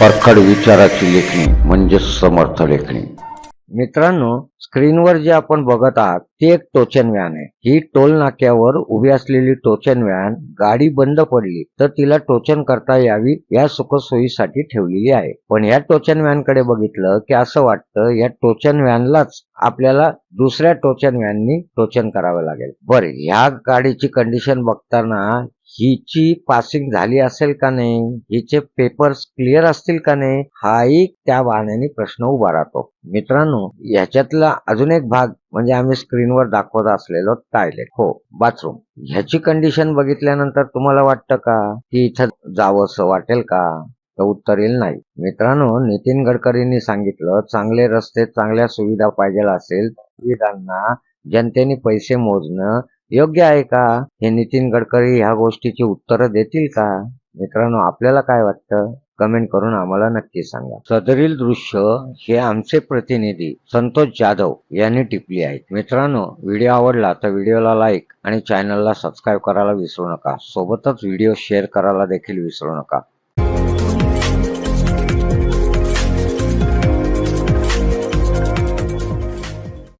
परखड विचाराची लेखणी म्हणजे समर्थ लेखणी. मित्रांनो स्क्रीनवर जे आपण बघत आहात ती एक टोचन व्हॅन आहे. ही टोल नाक्यावर उभी असलेली टोचन व्हॅन गाडी बंद पडली तर तिला टोचन करता यावी या सुखसोयीसाठी ठेवलेली आहे. पण या टोचन व्हॅनकडे बघितलं की असं वाटतं या टोचन व्हॅनलाच आपल्याला दुसऱ्या टोचन व्हॅननी टोचन करावं लागेल. बरं ह्या गाडीची कंडिशन बघताना हिची पासिंग झाली असेल का नाही? हिचे पेपर्स क्लिअर असतील का नाही? हाही त्या वाहनाने प्रश्न उभा राहतो. मित्रांनो ह्याच्यातला अजून एक भाग म्हणजे आम्ही स्क्रीनवर दाखवत असलेलो टॉयलेट हो बाथरूम ह्याची कंडिशन बघितल्यानंतर तुम्हाला वाटतं का? की इथं जावंसं वाटेल का? तर उत्तर येईल नाही. मित्रांनो नितीन गडकरींनी सांगितलं चांगले रस्ते चांगल्या सुविधा पाहिजे असेल सुविधांना जनतेने पैसे मोजणं योग्य आहे का? हे नितीन गडकरी ह्या गोष्टीची उत्तरं देतील का? मित्रांनो आपल्याला काय वाटतं? कमेंट करून आम्हाला नक्की सांगा. सदरील दृश्य हे आमचे प्रतिनिधी संतोष जाधव यांनी टिपली आहेत. मित्रांनो व्हिडिओ आवडला तर व्हिडिओला लाईक आणि चॅनलला सबस्क्राईब करायला विसरू नका. सोबतच व्हिडिओ शेअर करायला देखील विसरू नका.